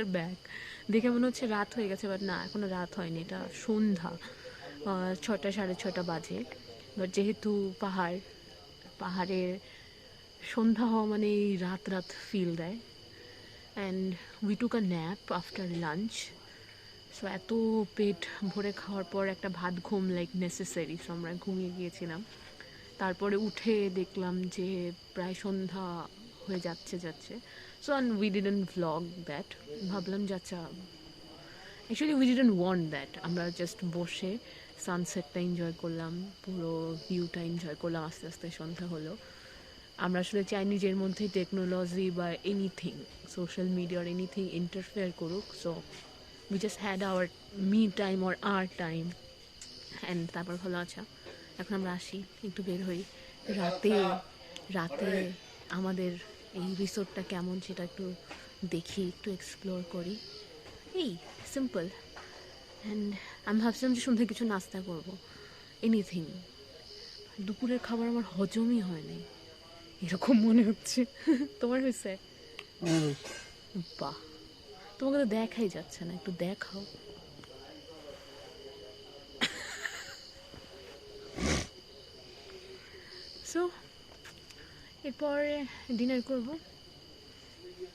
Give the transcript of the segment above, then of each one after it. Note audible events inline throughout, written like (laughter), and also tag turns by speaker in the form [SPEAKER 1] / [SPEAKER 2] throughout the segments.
[SPEAKER 1] আর back দেখে মনে হচ্ছে রাত হয়ে গেছে বাট না, এখনও রাত হয়নি, এটা সন্ধ্যা ছটা, সাড়ে ছটা বাজে। বাট যেহেতু পাহাড়, পাহাড়ের সন্ধ্যা হওয়া মানে রাত রাত ফিল দেয়। And we took a nap after lunch so এত পেট ভরে খাওয়ার পর একটা ভাত ঘুম লাইক নেসেসারি সো আমরা ঘুমিয়ে গিয়েছিলাম। তারপরে উঠে দেখলাম যে প্রায় সন্ধ্যা হয়ে যাচ্ছে যাচ্ছে। So and we didn't vlog that ভাবলাম যে আচ্ছা actually we didn't want that আমরা জাস্ট বসে সানসেটটা এনজয় করলাম, পুরো ভিউটা এনজয় করলাম, আস্তে আস্তে সন্ধ্যা হলো। আমরা আসলে চাই নিজের মধ্যে টেকনোলজি বা anything social media anything interfere করুক। So we just had our me time or our time and তারপর ভালো আচ্ছা এখন আমরা আসি, একটু বের হই। রাতে রাতে আমাদের এই রিসোর্টটা কেমন সেটা একটু দেখি, একটু এক্সপ্লোর করি। এই সিম্পল অ্যান্ড আমি ভাবছিলাম যে সন্ধ্যায় কিছু নাস্তা করব। এনিথিং দুপুরের খাবার আমার হজমই হয়নি এরকম মনে হচ্ছে। তোমার হয়েছে? বাহ। তোমাকে তো দেখাই যাচ্ছে না, একটু দেখাও। সো এরপর ডিনার করব।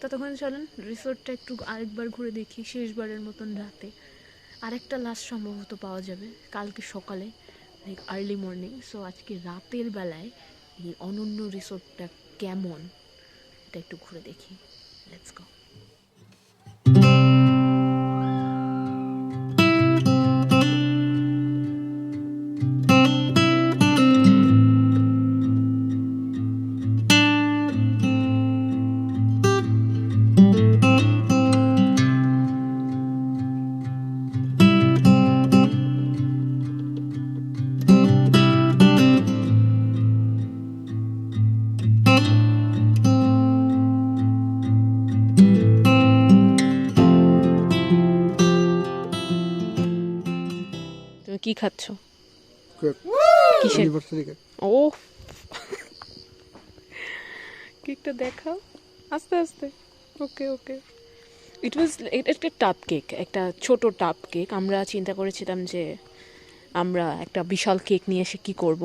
[SPEAKER 1] ততক্ষণ চলেন, রিসোর্টটা একটু আরেকবার ঘুরে দেখি, শেষবারের মতন রাতে। আরেকটা লাস্ট সম্ভবত পাওয়া যাবে, কালকে সকালে লাইক আর্লি মর্নিং সো আজকে রাতের বেলায় এই অনন্য রিসোর্টটা কেমন? এটা একটু ঘুরে দেখি। লেটস গো খাচ্ছ? কিসের? ও কেকটা দেখাও। আস্তে আস্তে। ওকে ওকে। ইট ওয়াজ একটা টাপ কেক একটা ছোট টাপ কেক আমরা চিন্তা করেছিলাম যে আমরা একটা বিশাল কেক নিয়ে এসে কী করব।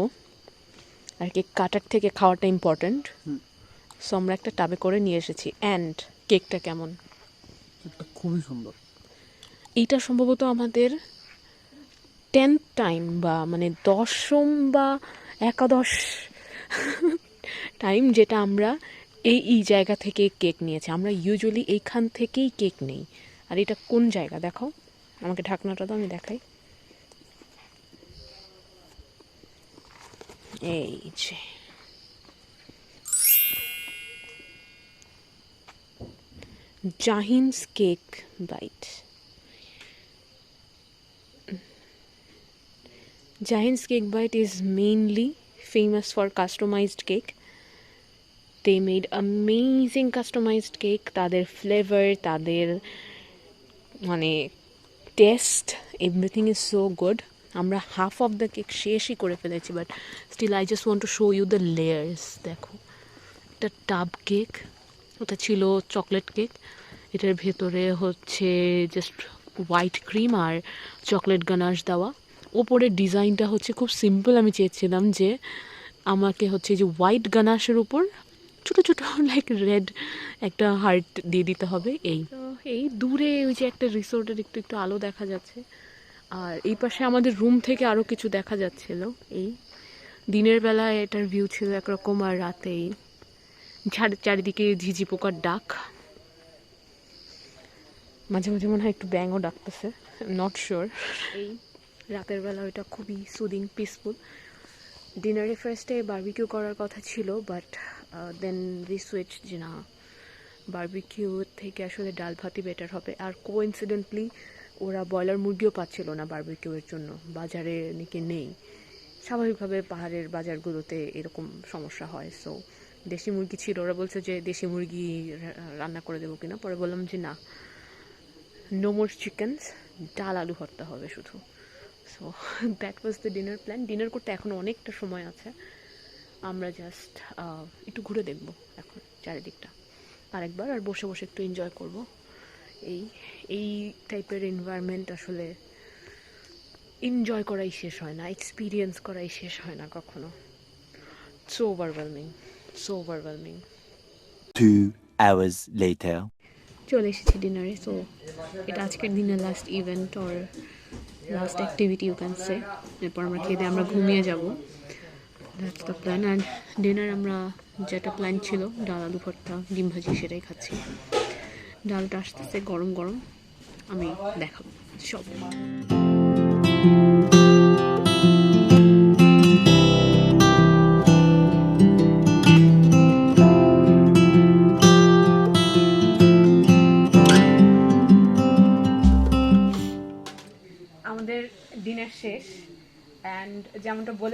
[SPEAKER 1] আর কেক কাটার থেকে খাওয়াটা ইম্পর্ট্যান্ট। সো আমরা একটা টাবে করে নিয়ে এসেছি। অ্যান্ড কেকটা কেমন?
[SPEAKER 2] খুবই সুন্দর।
[SPEAKER 1] এইটা সম্ভবত আমাদের টেন্থ টাইম বা মানে দশম বা একাদশ টাইম যেটা আমরা এই এই জায়গা থেকে কেক নিয়েছি। আমরা ইউজুয়ালি এইখান থেকেই কেক নেই। আর এটা কোন জায়গা? দেখো। আমাকে ঢাকনাটা তো আমি দেখাই। এই যে। Giant's Cake Bite Giant's Cake Bite is mainly famous for customized cake. They made amazing customized cake. তাদের ফ্লেভার তাদের মানে taste everything is so good আমরা হাফ অফ দ্য কেক শেষই করে ফেলেছি but still I just want to show you the layers দেখো একটা tub cake ওটা ছিল চকলেট কেক এটার ভেতরে হচ্ছে জাস্ট হোয়াইট ক্রিম আর চকলেট গানাশ দেওয়া ওপরের ডিজাইনটা হচ্ছে খুব সিম্পল আমি চেয়েছিলাম যে আমাকে হচ্ছে যে হোয়াইট গানাশের উপর ছোটো ছোটো লাইক রেড একটা হার্ট দিয়ে দিতে হবে এই। তো এই দূরে ওই যে একটা রিসোর্টের একটু একটু আলো দেখা যাচ্ছে। আর এই পাশে আমাদের রুম থেকে আরও কিছু দেখা যাচ্ছিল এই। দিনের বেলায় এটার ভিউ ছিল একরকম আর রাতে চারিদিকে ঝিঝি পোকার ডাক। মাঝে মাঝে মনে হয় একটু ব্যাঙও ডাকতেছে নট শিওর এই। রাতের বেলা ওইটা খুবই সুদিং পিসফুল ডিনারে ফার্স্টে বার্বিকিউ করার কথা ছিল বাট দেন উই সুইচ যে না বার্বিকিউ থেকে আসলে ডাল ভাতই বেটার হবে। আর কো ইনসিডেন্টলি ওরা ব্রয়লার মুরগিও পাচ্ছিল না বার্বিকিউয়ের জন্য। বাজারে নাকি নেই। স্বাভাবিকভাবে পাহাড়ের বাজারগুলোতে এরকম সমস্যা হয়। সো দেশি মুরগি ছিল। ওরা বলছে যে দেশি মুরগি রান্না করে দেবো কিনা। পরে বললাম যে না নো মোর চিকেনস ডাল আলু ভর্তা হবে শুধু। So that was the dinner plan dinner করতে এখনও অনেকটা সময় আছে। আমরা জাস্ট একটু ঘুরে দেখব এখন চারিদিকটা। আরেকবার আর বসে বসে একটু এনজয় করব। এই এই টাইপের এনভায়রনমেন্ট আসলে এনজয় করাই শেষ হয় না এক্সপিরিয়েন্স করাই শেষ হয় না কখনো। So overwhelming so overwhelming
[SPEAKER 3] Two hours later.
[SPEAKER 1] চলে এসেছি ডিনারে সো এটা আজকের দিনের last event or last activity you can say এরপর আমরা খেয়ে দিয়ে আমরা ঘুমিয়ে যাব। That's the plan and dinner আমরা যেটা প্ল্যান ছিল, ডাল, আলু ভর্তা, ডিম ভাজি সেটাই খাচ্ছি। ডালটা আসতেছে গরম গরম, আমি দেখাবো। সব।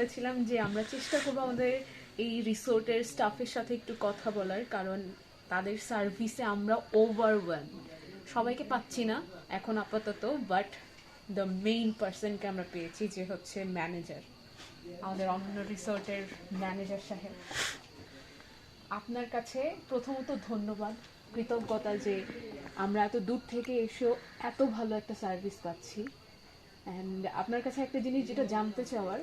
[SPEAKER 1] বলেছিলাম যে আমরা চেষ্টা করব আমাদের এই রিসোর্টের স্টাফের সাথে একটু কথা বলার, কারণ তাদের সার্ভিসে আমরা ওভারওয়েল সবাইকে পাচ্ছি না এখন আপাতত বাট দ্য মেইন পার্সনকে আমরা পেয়েছি যে হচ্ছে ম্যানেজার আমাদের অন্য রিসোর্টের ম্যানেজার সাহেব। আপনার কাছে প্রথমত ধন্যবাদ, কৃতজ্ঞতা যে আমরা এত দূর থেকে এসেও এত ভালো একটা সার্ভিস পাচ্ছি। অ্যান্ড আপনার কাছে একটা জিনিস যেটা জানতে চাওয়ার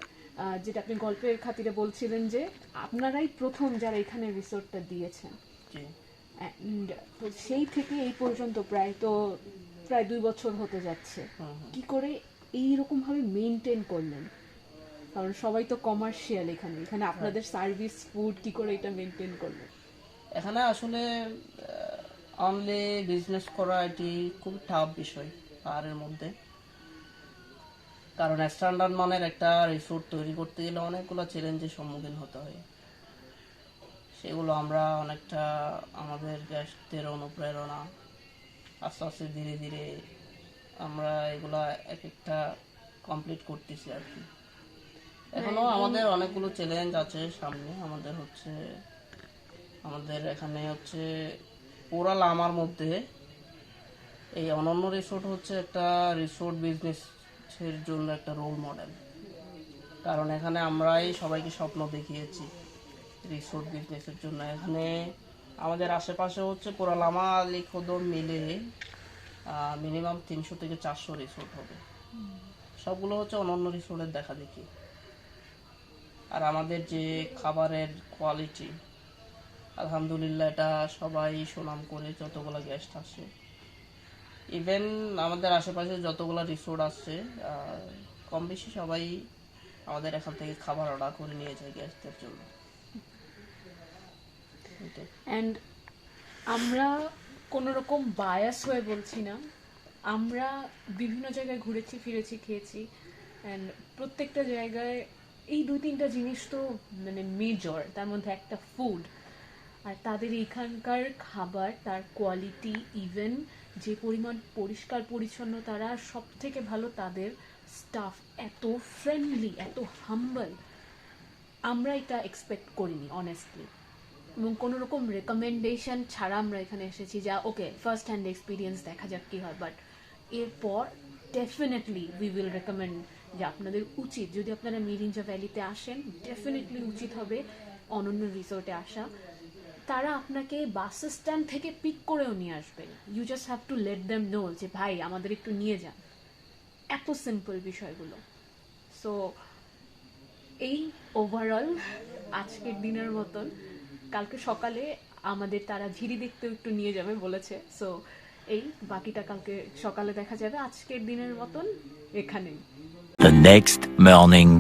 [SPEAKER 1] যেটা আপনি গল্পের খাতিরে বলছিলেন যে আপনারাই প্রথম যারা এখানে রিসোর্টটা দিয়েছেন। সেই থেকে এই পর্যন্ত প্রায় তো প্রায় দুই বছর হতে যাচ্ছে। কি করে এই রকম ভাবে মেনটেন করলেন? কারণ সবাই তো কমার্শিয়াল এখানে। এখানে আপনাদের সার্ভিস ফুড কি করে এটা মেনটেন করলেন?
[SPEAKER 4] এখানে আসলে অনলি বিজনেস করা এটি খুব টাফ বিষয় পাহাড়ের মধ্যে। কারণ স্ট্যান্ডার্ড মানের একটা রিসোর্ট তৈরি করতে গেলে অনেকগুলো চ্যালেঞ্জের সম্মুখীন হতে হয়। সেগুলো আমরা অনেকটা আমাদের গ্যাসদের অনুপ্রেরণা। আস্তে আস্তে ধীরে ধীরে আমরা এগুলা এক একটা কমপ্লিট করতেছি আর কি। এখনও আমাদের অনেকগুলো চ্যালেঞ্জ আছে সামনে। আমাদের হচ্ছে আমাদের এখানে হচ্ছে পুরা আমার মধ্যে এই অনন্য রিসোর্ট হচ্ছে একটা রিসোর্ট বিজনেসের জন্য একটা রোল মডেল কারণ এখানে আমরাই সবাইকে স্বপ্ন দেখিয়েছি রিসোর্ট বিজনেসের জন্য। এখানে আমাদের আশেপাশে হচ্ছে পুরা লামা আলী খোদর মিলে মিনিমাম তিনশো থেকে চারশো রিসোর্ট হবে। সবগুলো হচ্ছে অনন্য রিসোর্টের দেখা দেখি। আর আমাদের যে খাবারের কোয়ালিটি আলহামদুলিল্লাহ এটা সবাই সুনাম করে যতগুলো গেস্ট আসে। ইভেন আমাদের আশেপাশে যতগুলো রিসোর্ট আছে কম বেশি সবাই আমাদের এখান থেকে খাবার অর্ডার করে নিয়ে যায় গেস্টদের জন্য।
[SPEAKER 1] অ্যান্ড আমরা কোনো রকম বায়াস হয়ে বলছি না। আমরা বিভিন্ন জায়গায় ঘুরেছি, ফিরেছি, খেয়েছি। অ্যান্ড প্রত্যেকটা জায়গায় এই দুই তিনটা জিনিস তো মানে মেজর তার মধ্যে একটা ফুড আর তাদের এখানকার খাবার, তার কোয়ালিটি ইভেন যে পরিমাণ পরিষ্কার পরিচ্ছন্ন তারা সব থেকে ভালো তাদের স্টাফ এত ফ্রেন্ডলি এত হাম্বল আমরা এটা এক্সপেক্ট করিনি অনেস্টলি এবং কোনো রকম রেকমেন্ডেশন ছাড়া আমরা এখানে এসেছি যা ওকে ফার্স্ট হ্যান্ড এক্সপিরিয়েন্স দেখা যাক কী হয়। বাট এরপর ডেফিনেটলি উই উইল রেকমেন্ড যে আপনাদের উচিত, যদি আপনারা মিরিঞ্জা ভ্যালিতে আসেন ডেফিনেটলি উচিত হবে অনন্য রিসোর্টে আসা। তারা আপনাকে বাস স্ট্যান্ড থেকে পিক করেও নিয়ে আসবে। You just have to let them know যে, ভাই, আমাদের একটু নিয়ে যান। এত সিম্পল বিষয়গুলো। সো এই ওভারঅল আজকের দিনের মতন, কালকে সকালে আমাদের তারা ঝিরি দেখতেও একটু নিয়ে যাবে বলেছে। সো এই বাকিটা কালকে সকালে দেখা যাবে। আজকের দিনের মতন এখানেই।
[SPEAKER 3] The next morning.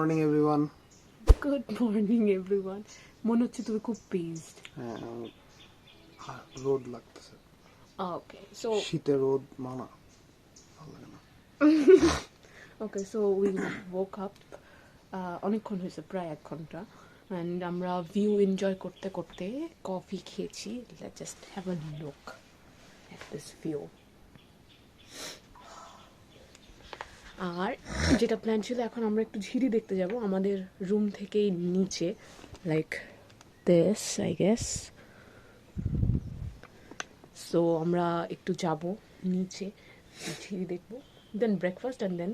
[SPEAKER 2] Morning everyone
[SPEAKER 1] good morning everyone মনে হচ্ছে তুমি খুব পেজড
[SPEAKER 2] হ্যাঁ রোদ লাগতেছে
[SPEAKER 1] ওকে সো
[SPEAKER 2] শীতে রোদ মানা ভালো লাগে না
[SPEAKER 1] okay so we woke up অনেকক্ষণ হয়েছে প্রায় এক ঘণ্টা। অ্যান্ড আমরা ভিউ এনজয় করতে করতে কফি খেয়েছি। Just have a look at this view আর যেটা প্ল্যান ছিল, এখন আমরা একটু ঝিরি দেখতে যাব। আমাদের রুম থেকেই নিচে like this I guess so আমরা একটু যাব নিচে, ঝিরি দেখব। দেন ব্রেকফাস্ট অ্যান্ড দেন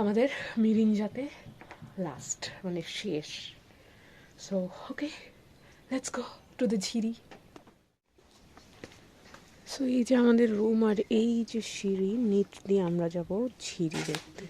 [SPEAKER 1] আমাদের মিরিঞ্জাতে লাস্ট মানে শেষ। So okay let's go to the ঝিরি। সো এই যে আমাদের রুম আর এই যে সিঁড়ি, নিচ দিয়ে আমরা যাব ঝিরি দেখতে।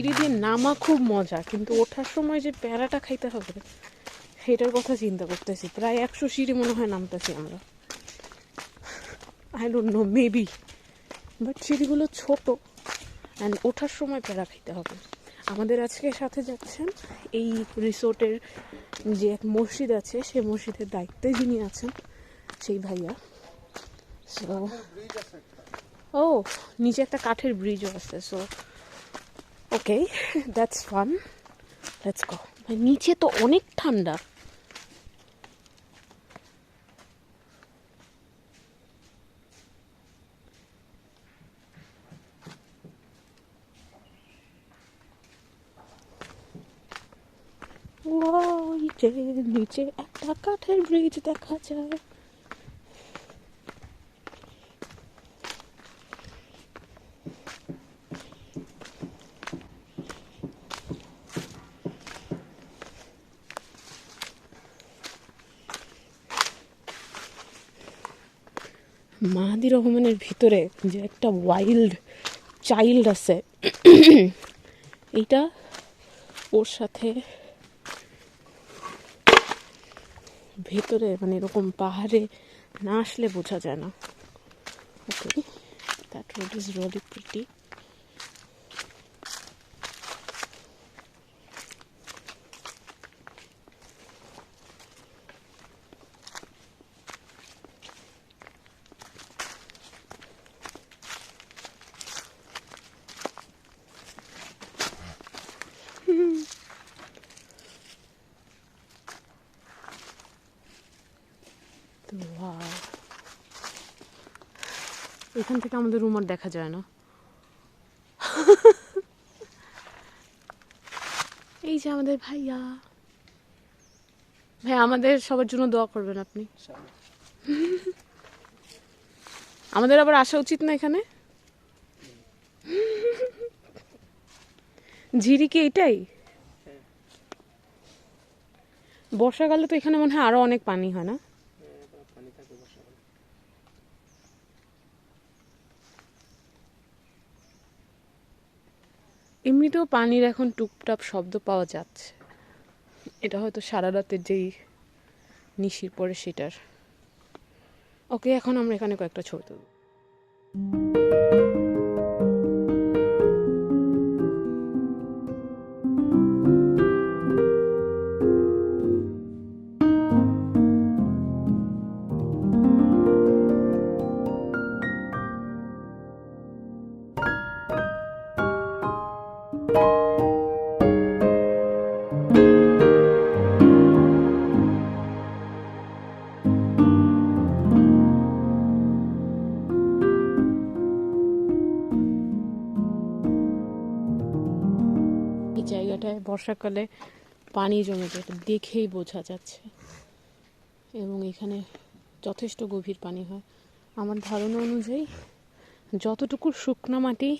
[SPEAKER 1] সিঁড়ি দিয়ে নামা খুব মজা, কিন্তু ওঠার সময় যে প্যারাটা খাইতে হবে, সেটার কথা চিন্তা করতেছি। প্রায় একশো সিঁড়ি মনে হয় নামতেছি আমরা। I don't know maybe but সিঁড়িগুলো ছোট অ্যান্ড ওঠার সময় প্যারা খাইতে হবে। আমাদের আজকে সাথে যাচ্ছেন এই রিসোর্টের যে এক মসজিদ আছে, সেই মসজিদের দায়িত্বে যিনি আছেন, সেই ভাইয়া। সো ও, নিচে একটা কাঠের ব্রিজও আছে so okay that's fun let's go নিচে তো অনেক ঠান্ডা। নিচে একটা কাঠের ব্রিজ দেখা যায়। মাহাদি রহমানের ভিতরে যে একটা ওয়াইল্ড চাইল্ড আছে, এইটা ওর সাথে ভেতরে মানে এরকম পাহাড়ে না আসলে বোঝা যায় না। Okay that road is really pretty তো wow. এখান থেকে আমাদের রুম আর দেখা যায় না। (laughs) এই যে আমাদের ভাইয়া। ভাই আমাদের সবার জন্য দোয়া করবেন আপনি। আমাদের আবার আসা উচিত না এখানে? ঝিরি কি এটাই বর্ষাকালে তো এখানে মনে হয় আরও অনেক পানি হয় না? এমনিতেও পানির এখন টুপটাপ শব্দ পাওয়া যাচ্ছে। এটা হয়তো সারা রাতের যেই নিশির পরে সেটার। ওকে, এখন আমরা এখানে কয়েকটা ছবি তুলব। বর্ষাকালে পানি জমেছে এটা দেখেই বোঝা যাচ্ছে। এবং এখানে যথেষ্ট গভীর পানি হয়। আমার ধারণা অনুযায়ী যতটুকু শুকনো মাটি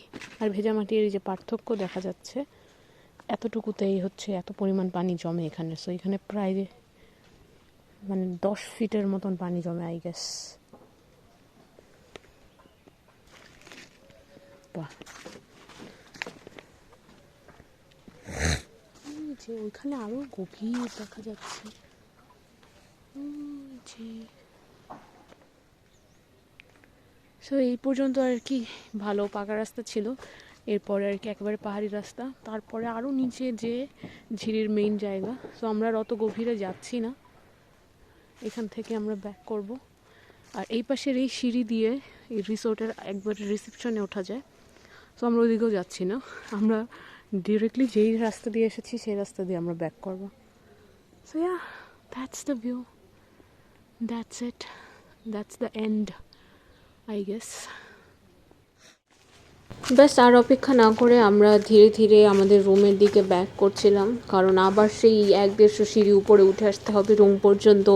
[SPEAKER 1] আর ভেজা মাটির যে পার্থক্য দেখা যাচ্ছে, এতটুকুতেই হচ্ছে এত পরিমাণ পানি জমে এখানে। সো এখানে প্রায় মানে দশ ফিটের মতন পানি জমে আই গেস বাহ। যে ওইখানে আরও গভীর দেখা যাচ্ছে। সো এই পর্যন্ত আর কি ভালো পাকা রাস্তা ছিল। এরপরে আর কি একেবারে পাহাড়ি রাস্তা। তারপরে আরও নিচে যে ঝিরির মেইন জায়গা। সো আমরা অত গভীরে যাচ্ছি না। এখান থেকে আমরা ব্যাক করব। আর এই পাশের এই সিঁড়ি দিয়ে এই রিসোর্টের একবার রিসেপশনে ওঠা যায়। সো আমরা ওইদিকেও যাচ্ছি না। আমরা ডিরেক্টলি যেই রাস্তা দিয়ে এসেছি, সেই রাস্তা দিয়ে আমরা ব্যাক করব। So yeah that's the view that's it that's the end I guess ব্যাস, আর অপেক্ষা না করে আমরা ধীরে ধীরে আমাদের রুমের দিকে ব্যাক করছিলাম। কারণ আবার সেই এক দেড়শো সিঁড়ি উপরে উঠে আসতে হবে রুম পর্যন্ত।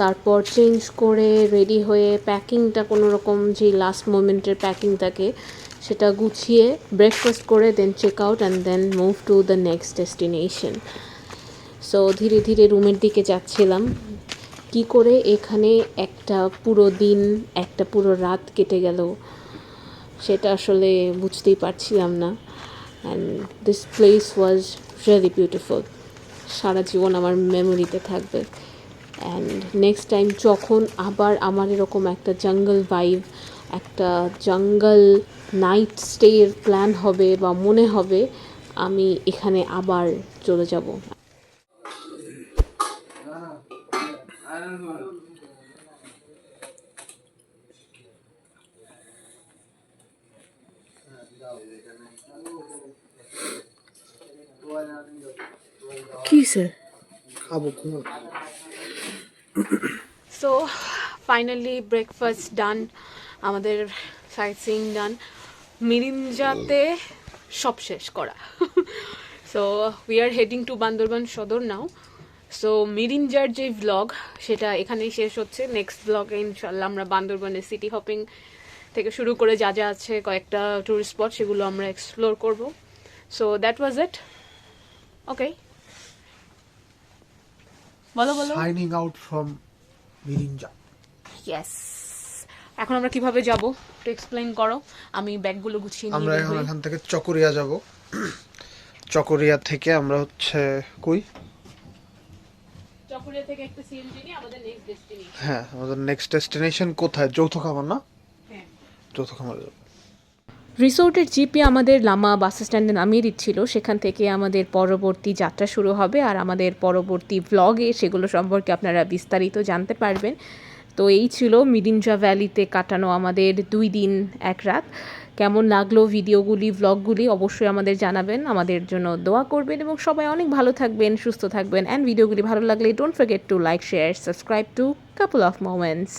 [SPEAKER 1] তারপর চেঞ্জ করে রেডি হয়ে প্যাকিংটা কোনো রকম যে লাস্ট মোমেন্টের প্যাকিং থাকে সেটা গুছিয়ে ব্রেকফাস্ট করে then check out and then move to the next destination so ধীরে ধীরে রুমের দিকে যাচ্ছিলাম। কি করে এখানে একটা পুরো দিন, একটা পুরো রাত কেটে গেল সেটা আসলে বুঝতেই পারছিলাম না। And this place was really beautiful সারা জীবন আমার মেমোরিতে থাকবে। অ্যান্ড নেক্সট টাইম যখন আবার আমার এরকম একটা জঙ্গল ভাইভ একটা জঙ্গল নাইট স্টের প্ল্যান হবে বা মনে হবে আমি এখানে আবার চলে যাব। কি স্যার?
[SPEAKER 2] খাব
[SPEAKER 1] সো ফাইনালি ব্রেকফাস্ট ডান আমাদের সাইট সিইং ডান মিরিঞ্জাতে সব শেষ করা। So we are heading to Bandarban Sadar now so মিরিঞ্জার যে ভ্লগ সেটা এখানেই শেষ হচ্ছে। নেক্সট ব্লগে ইনশাল্লাহ আমরা বান্দরবানের সিটি হপিং থেকে শুরু করে যা যা আছে কয়েকটা টুরিস্ট স্পট সেগুলো আমরা এক্সপ্লোর করব। So that was it okay বলো বলো।
[SPEAKER 2] Signing out from Mirinja
[SPEAKER 1] yes এখন আমরা কীভাবে যাব একটু এক্সপ্লেইন করো। আমি ব্যাগগুলো গুছিয়ে নিয়ে
[SPEAKER 2] আমরা এখন এখান থেকে চকরিয়া যাব। চকরিয়া থেকে আমরা হচ্ছে কই?
[SPEAKER 1] চকরিয়া থেকে একটা সিএনজি নিয়ে আমাদের নেক্সট ডেস্টিনেশন
[SPEAKER 2] হ্যাঁ আমাদের নেক্সট ডেস্টিনেশন কোথায়? যৌথ খামার না?
[SPEAKER 1] হ্যাঁ।
[SPEAKER 2] যৌথ খামারে যাব।
[SPEAKER 1] রিসোর্টের জিপি আমাদের লামা বাস স্ট্যান্ডে নামিয়ে দিচ্ছিল। সেখান থেকে আমাদের পরবর্তী যাত্রা শুরু হবে। আর আমাদের পরবর্তী ব্লগে সেগুলো সম্পর্কে আপনারা বিস্তারিত জানতে পারবেন। তো এই ছিল মিডিঞ্জা ভ্যালিতে কাটানো আমাদের দুই দিন, এক রাত। কেমন লাগল ভিডিওগুলি ভ্লগগুলি অবশ্যই আমাদের জানাবেন। আমাদের জন্য দোয়া করবেন এবং সবাই অনেক ভালো থাকবেন, সুস্থ থাকবেন। অ্যান্ড ভিডিওগুলি ভালো লাগলে don't forget to like share subscribe to couple of moments